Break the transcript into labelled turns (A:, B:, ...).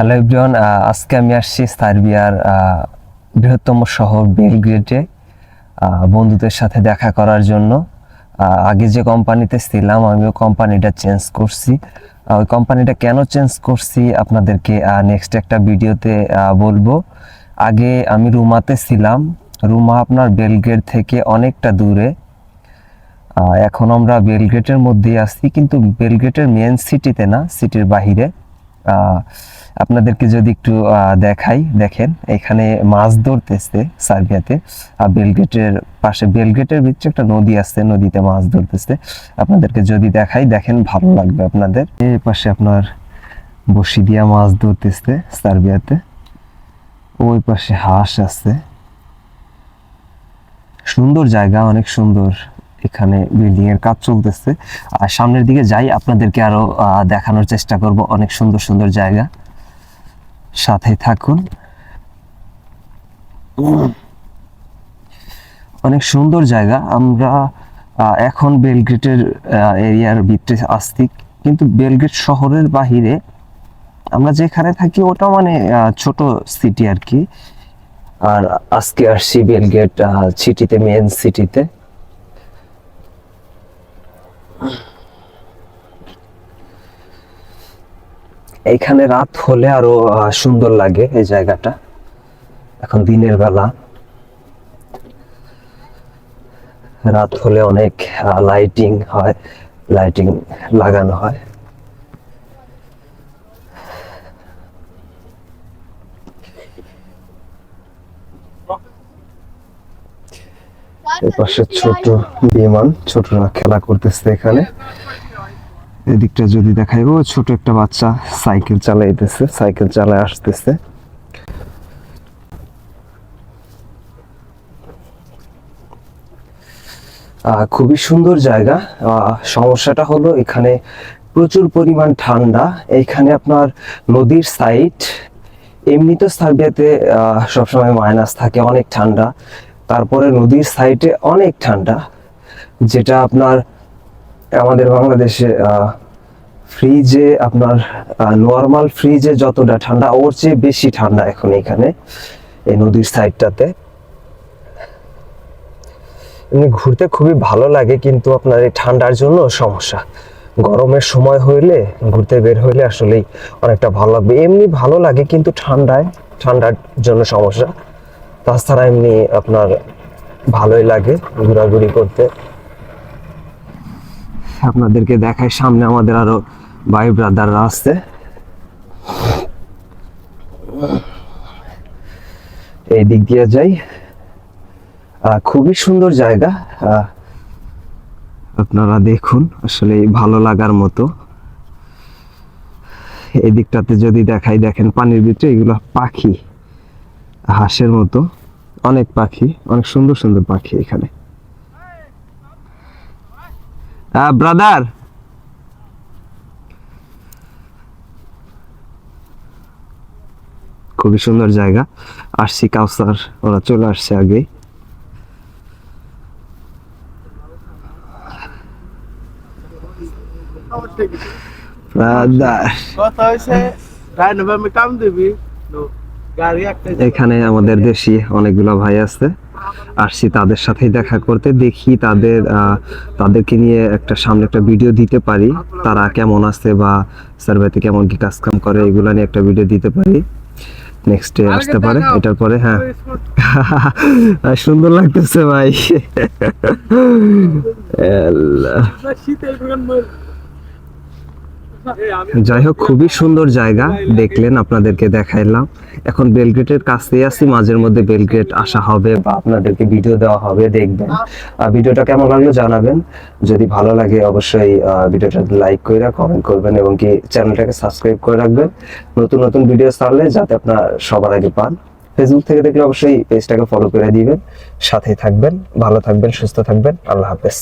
A: Hello everyone আজকে আমি আসছি সার্বিয়ার বৃহত্তম শহর বেলগ্রেডে বন্ধুদের সাথে দেখা করার জন্য। আগে যে কোম্পানিতে ছিলাম, আমি আমিও কোম্পানিটা চেঞ্জ করছি। ওই কোম্পানিটা কেন চেঞ্জ করছি আপনাদেরকে নেক্সট একটা ভিডিওতে বলব। আগে আমি রুমাতে ছিলাম। রুমা আপনার বেলগ্রেড থেকে অনেকটা দূরে। এখন আমরা বেলগ্রেটের মধ্যেই আসছি কিন্তু বেলগ্রেটের মেন সিটিতে না সিটির বাহিরে। আপনাদেরকে যদি একটু দেখাই, দেখেন, এখানে মাছ ধরতেছে সার্বিয়াতে, আর বেলগেটের পাশে, বেলগেটের ভিতরে একটা নদী আছে, নদীতে মাছ ধরতেছে। আপনাদেরকে যদি দেখাই, দেখেন, ভালো লাগবে আপনাদের। এই পাশে আপনার বসি দিয়া মাছ ধরতেছে সার্বিয়াতে, ওই পাশে হাঁস আছে। সুন্দর জায়গা, অনেক সুন্দর এখানে বিল্ডিং এর কাজ চলতেছে। আর সামনের দিকে যাই, আপনাদেরকে আরও দেখানোর চেষ্টা করব, অনেক সুন্দর সুন্দর জায়গা। সাথে থাকুন। অনেক সুন্দর জায়গা। আমরা এখন বেলগ্রেটের এরিয়ার ভিতরে আসছি। কিন্তু বেলগ্রেট শহরের বাহিরে আমরা যেখানে থাকি ওটা মানে ছোট সিটি আর কি। আর আজকে আসছি বেলগেট সিটিতে মেন সিটিতে এইখানে রাত হলে আরও সুন্দর লাগে এই জায়গাটা। এখন দিনের বেলা। রাত হলে অনেক লাইটিং হয় লাইটিং লাগানো হয়। এর পাশে ছোট বিমান, ছোটরা খেলা করতেছে এখানে। এদিকটা যদি দেখাই, ও ছোট একটা বাচ্চা, সাইকেল চালাইতেছে, সাইকেল চালায় আসতেছে। খুবই সুন্দর জায়গা। সমস্যাটা হলো এখানে প্রচুর পরিমাণ ঠান্ডা। এখানে আপনার নদীর সাইড এমনি তো সার্বিয়াতে সবসময় মাইনাস থাকে, অনেক ঠান্ডা। তারপরে নদীর সাইডে অনেক ঠান্ডা, যেটা আপনার আমাদের বাংলাদেশে ফ্রিজে আপনার নর্মাল ফ্রিজে যতটা ঠান্ডা, ওর চেয়ে বেশি ঠান্ডা এখন এখানে, এই নদীর সাইডটাতে এমনি ঘুরতে খুবই ভালো লাগে, কিন্তু আপনার এই ঠান্ডার জন্য সমস্যা। গরমের সময় হইলে, ঘুরতে বের হইলে আসলেই অনেকটা ভালো লাগবে। এমনি ভালো লাগে, কিন্তু ঠান্ডায়, ঠান্ডার জন্য সমস্যা। তাছাড়া এমনি আপনার ভালোই লাগে ঘোরাঘুরি করতে। আপনাদেরকে দেখায় সামনে আমাদের আরও ভাই ব্রাদাররা আছে। এই দিক দিয়ে যাই। খুবই সুন্দর জায়গা। আপনারা দেখুন, আসলে ভালো লাগার মতো। এই দিকটাতে যদি দেখাই, দেখেন পানির ভিতরে এগুলো পাখি, হাঁসের মতো। অনেক পাখি, অনেক সুন্দর সুন্দর পাখি এখানে। ব্রাদার খুবই সুন্দর জায়গা। আসছি কাউসার ওরা চলে আসছে আগেই। ব্রাদার
B: কথা হয়েছে আমি কাম দিবি?
A: এখানে আমাদের দেশি অনেকগুলো ভাই আছে। আসছি তাদের সাথেই দেখা করতে দেখি তাদের তাদেরকে নিয়ে একটা সামনে একটা ভিডিও দিতে পারি। তারা কেমন আছে বা সার্ভেতে কেমন কি কাজ কাম করে এগুলো নিয়ে একটা ভিডিও দিতে পারি। নেক্সট ডে আসতে পারে এটার পরে হ্যাঁ। সুন্দর লাগতেছে ভাই। আল্লাহ। যাই হোক, খুবই সুন্দর জায়গা। দেখলেন, আপনাদেরকে দেখাইলাম। এখন বেলগ্রেটের কাছে আছি, মাঝের মধ্যে বেলগ্রেট আসা হবে বা আপনাদেরকে ভিডিও দেওয়া হবে, দেখবেন। ভিডিওটা কেমন লাগল জানাবেন। যদি ভালো লাগে, অবশ্যই ভিডিওটা লাইক করে, কমেন্ট করবেন এবং কি চ্যানেলটাকে সাবস্ক্রাইব করে রাখবেন। নতুন নতুন ভিডিও ছাড়লে যাতে আপনার সবার আগে পান। ফেসবুক থেকে দেখলে অবশ্যই পেজটাকে ফলো করে দিবেন। সাথেই থাকবেন, ভালো থাকবেন, সুস্থ থাকবেন। আল্লাহ হাফেজ।